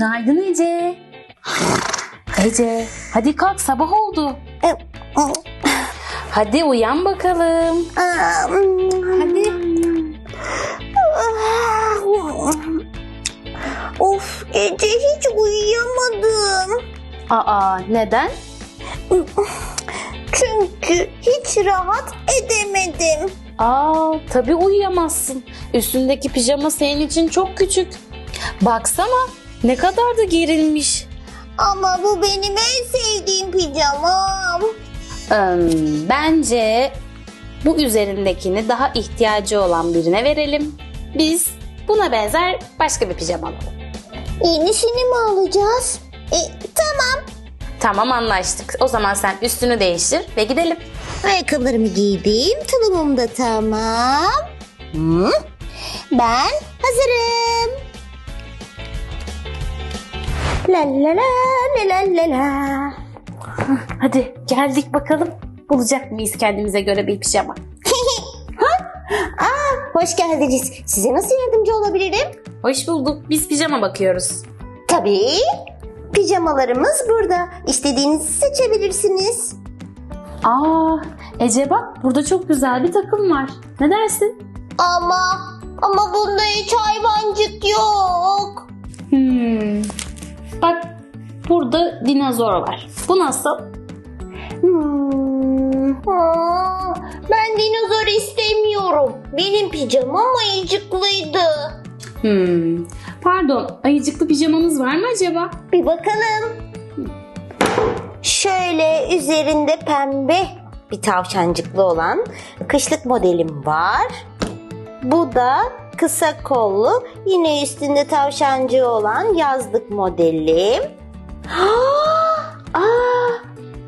Günaydın Ece. Ece, hadi kalk sabah oldu. Hadi uyan bakalım. Hadi. Of Ece hiç uyuyamadım. Aa, neden? Çünkü hiç rahat edemedim. Aa, tabii uyuyamazsın. Üstündeki pijama senin için çok küçük. Baksana, ne kadar da gerilmiş. Ama bu benim en sevdiğim pijamam. Hmm, bence bu üzerindekini daha ihtiyacı olan birine verelim. Biz buna benzer başka bir pijama alalım. Yenisini mi alacağız? E, tamam. Tamam anlaştık. O zaman sen üstünü değiştir ve gidelim. Ayakkabılarımı giydim. Tulumum da tamam. Hı? Ben hazırım. La la la la la la. Hadi geldik bakalım. Bulacak mıyız kendimize göre bir pijama? Aa, hoş geldiniz. Size nasıl yardımcı olabilirim? Hoş bulduk. Biz pijama bakıyoruz. Tabii. Pijamalarımız burada. İstediğinizi seçebilirsiniz. Aa, Ece bak burada çok güzel bir takım var. Ne dersin? Ama burada dinozor var. Bu nasıl? Hmm. Aa, ben dinozor istemiyorum. Benim pijamam ayıcıklıydı. Hmm. Pardon, ayıcıklı pijamanız var mı acaba? Bir bakalım. Şöyle üzerinde pembe bir tavşancıklı olan kışlık modelim var. Bu da kısa kollu yine üstünde tavşancığı olan yazlık modelim. Aa,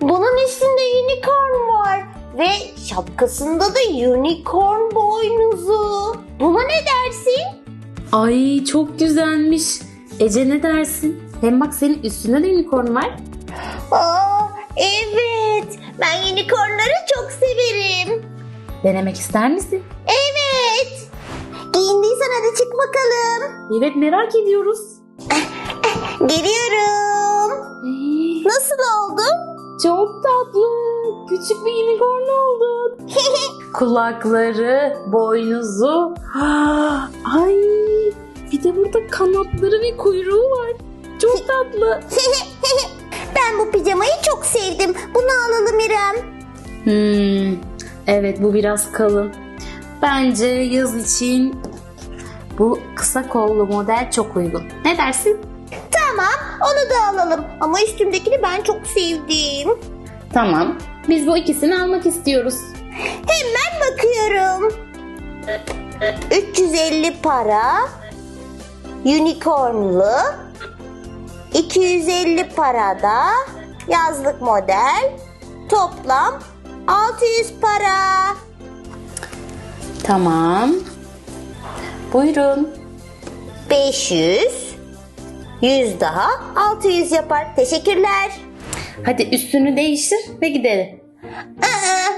bunun üstünde unicorn var ve şapkasında da unicorn boynuzu. Buna ne dersin? Ay çok güzelmiş. Ece ne dersin? Hem bak senin üstünde de unicorn var. Aa, evet. Ben unicornları çok severim. Denemek ister misin? Evet. Giyindiysen hadi çık bakalım. Evet merak ediyoruz. Geliyorum. Nasıl oldum? çok tatlı. Küçük bir unicorn oldun. Kulakları, boynuzu. Ay bir de burada kanatları ve kuyruğu var. Çok tatlı. ben bu pijamayı çok sevdim. Bunu alalım İrem. Hmm, evet bu biraz kalın. Bence yaz için bu kısa kollu model çok uygun. Ne dersin? Tamam onu da alalım. Ama üstümdekini ben çok sevdim. Tamam. Biz bu ikisini almak istiyoruz. Hemen bakıyorum. 350 para. Unicornlu. 250 para da yazlık model. Toplam 600 para. Tamam. Buyurun. 500. 100 daha 600 yapar. Teşekkürler. Hadi üstünü değiştir ve gidelim. Aa,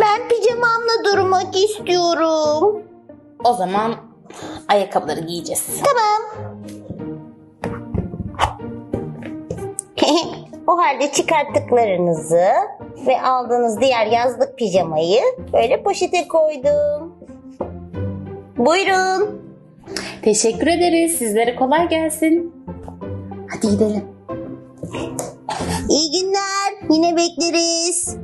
ben pijamamla durmak istiyorum. O zaman ayakkabıları giyeceğiz. Tamam. o halde çıkarttıklarınızı ve aldığınız diğer yazlık pijamayı böyle poşete koydum. Buyurun. Teşekkür ederiz. Sizlere kolay gelsin. Hadi gidelim. İyi günler. Yine bekleriz.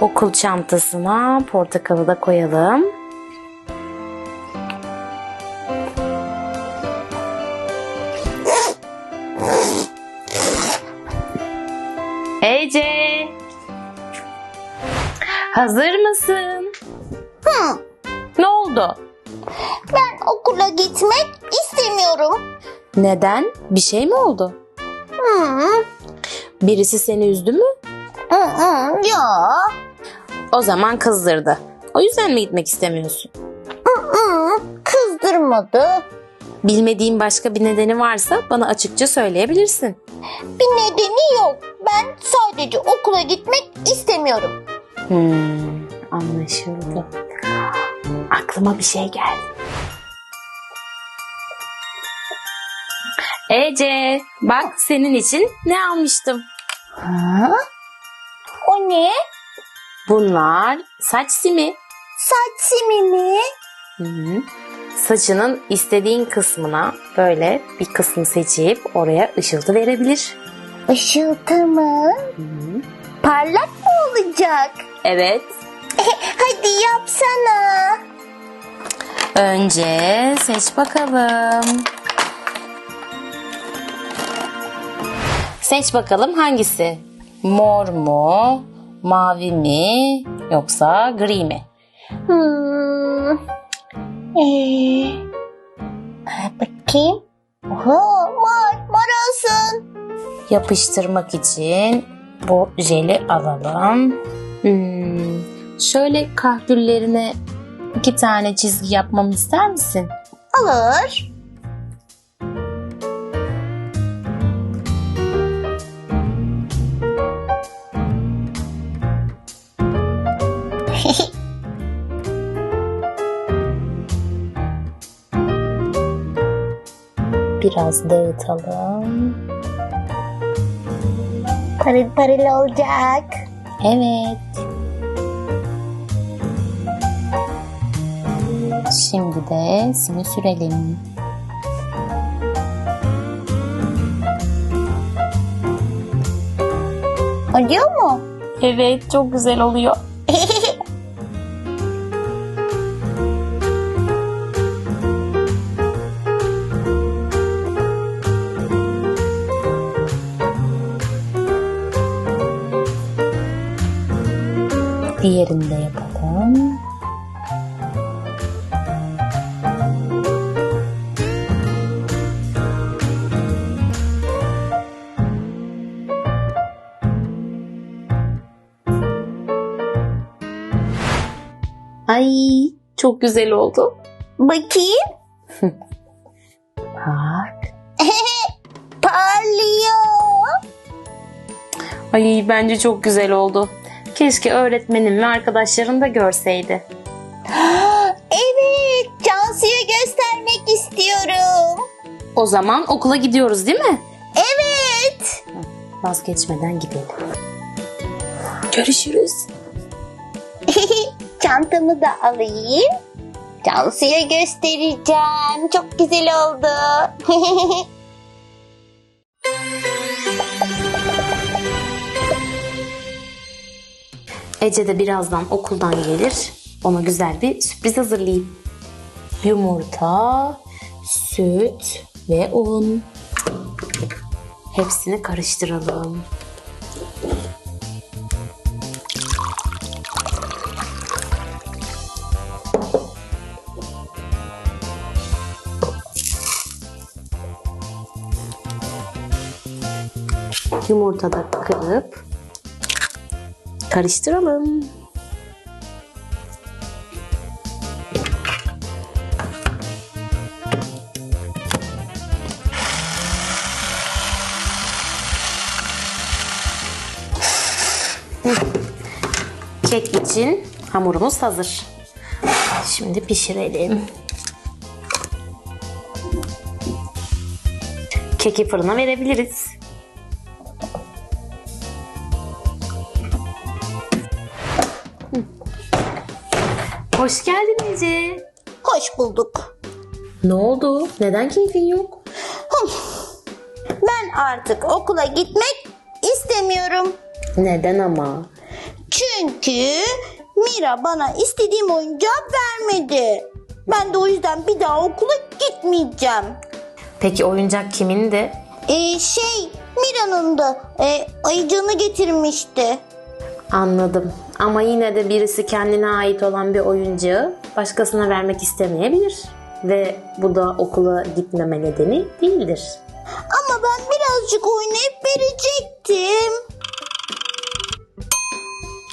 Okul çantasına portakalı da koyalım. Hazır mısın? Hı, Ne oldu? ben okula gitmek istemiyorum. Neden? Bir şey mi oldu? Hı, Birisi seni üzdü mü? hı, hı, ya. O zaman kızdırdı. O yüzden mi gitmek istemiyorsun? Hı, kızdırmadı. Bilmediğin başka bir nedeni varsa bana açıkça söyleyebilirsin. Bir nedeni yok. Ben sadece okula gitmek istemiyorum. Hmm, anlaşıldı. Aklıma bir şey geldi. Ece, bak senin için ne almıştım. Ha? O ne? Bunlar saç simi. Saç simi mi? Hı hı. Saçının istediğin kısmına böyle bir kısmı seçip oraya ışıltı verebilir. Işıltı mı? Hı hı. Parlak mı olacak? Evet. Hadi yapsana. Önce seç bakalım. Seç bakalım hangisi? Mor mu? Mavi mi? Yoksa gri mi? Hmm. Ee, bakayım. Oho, mor, mor olsun. Yapıştırmak için bu jeli alalım. Hmm, şöyle kahküllerine iki tane çizgi yapmamı ister misin? Olur. Biraz dağıtalım. Parıl parıl olacak. Evet. Şimdi de simi sürelim. Oluyor mu? Evet, çok güzel oluyor. Diğerini de yapalım. Ay, çok güzel oldu. Bakayım. Bak. Parlıyor. Ay, bence çok güzel oldu. Keşke öğretmenim ve arkadaşların da görseydi. Evet, Cansu'ya göstermek istiyorum. O zaman okula gidiyoruz değil mi? Evet. Vazgeçmeden gidelim. Görüşürüz. Çantamı da alayım. Cansu'ya göstereceğim. Çok güzel oldu. Ece de birazdan okuldan gelir. Ona güzel bir sürpriz hazırlayayım. Yumurta, süt ve un. Hepsini karıştıralım. Yumurta da kırıp karıştıralım. Kek için hamurumuz hazır. Şimdi pişirelim. Keki fırına verebiliriz. Hoş geldin Ece. Hoş bulduk. Ne oldu? Neden keyfin yok? Ben artık okula gitmek istemiyorum. Neden ama? Çünkü Mira bana istediğim oyuncağı vermedi. Ben de o yüzden bir daha okula gitmeyeceğim. Peki oyuncak kimindi? Ee, şey Mira'nın da e, ayıcığını getirmişti. Anladım. Ama yine de birisi kendine ait olan bir oyuncağı başkasına vermek istemeyebilir. Ve bu da okula gitmeme nedeni değildir. Ama ben birazcık oynayıp verecektim.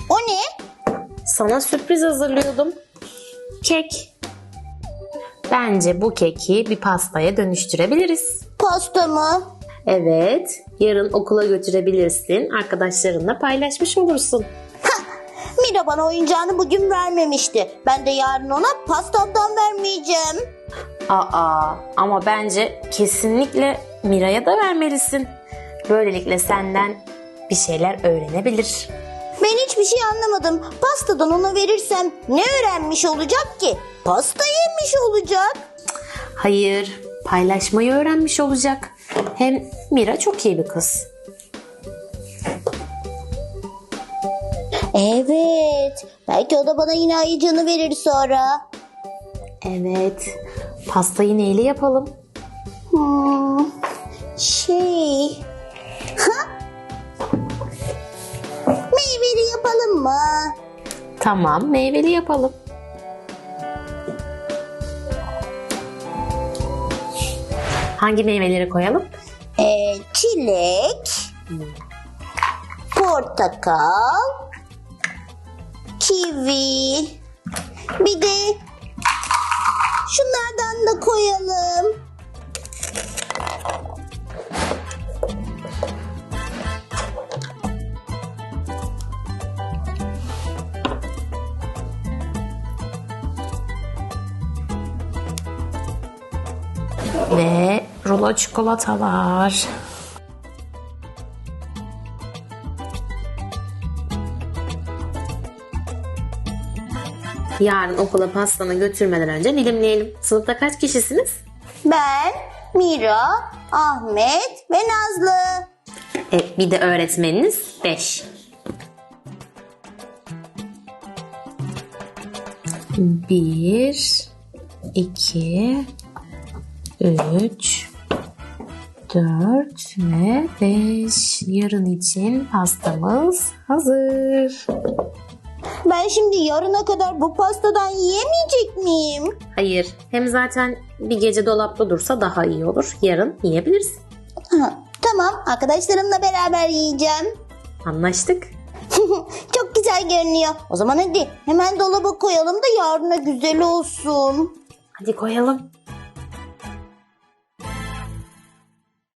O ne? Sana sürpriz hazırlıyordum. Kek. Bence bu keki bir pastaya dönüştürebiliriz. Pasta mı? Evet, yarın okula götürebilirsin. Arkadaşlarınla paylaşmış olursun. Mira bana oyuncağını bugün vermemişti. Ben de yarın ona pastamdan vermeyeceğim. Aa ama bence kesinlikle Mira'ya da vermelisin. Böylelikle senden bir şeyler öğrenebilir. Ben hiçbir şey anlamadım. Pastadan ona verirsem ne öğrenmiş olacak ki? Pasta yemiş olacak. Hayır, paylaşmayı öğrenmiş olacak. Hem Mira çok iyi bir kız. Evet. Belki o da bana yine ayıcını verir sonra. Evet, pastayı neyle yapalım? Hmm, şey... Ha? Meyveli yapalım mı? Tamam, meyveli yapalım. Hangi meyveleri koyalım? Ee, çilek, portakal, kivi, bir de şunlardan da koyalım. Ve rulo çikolatalar. Yarın okula pastanı götürmeden önce dilimleyelim. Sınıfta kaç kişisiniz? Ben, Mira, Ahmet ve Nazlı. E, bir de öğretmeniniz 5. Bir, iki, üç, dört ve beş. Yarın için pastamız hazır. Ben şimdi yarına kadar bu pastadan yiyemeyecek miyim? Hayır, hem zaten bir gece dolapta dursa daha iyi olur. Yarın yiyebiliriz. Ha, tamam, arkadaşlarımla beraber yiyeceğim. Anlaştık. Çok güzel görünüyor. O zaman hadi hemen dolaba koyalım da yarına güzel olsun. Hadi koyalım.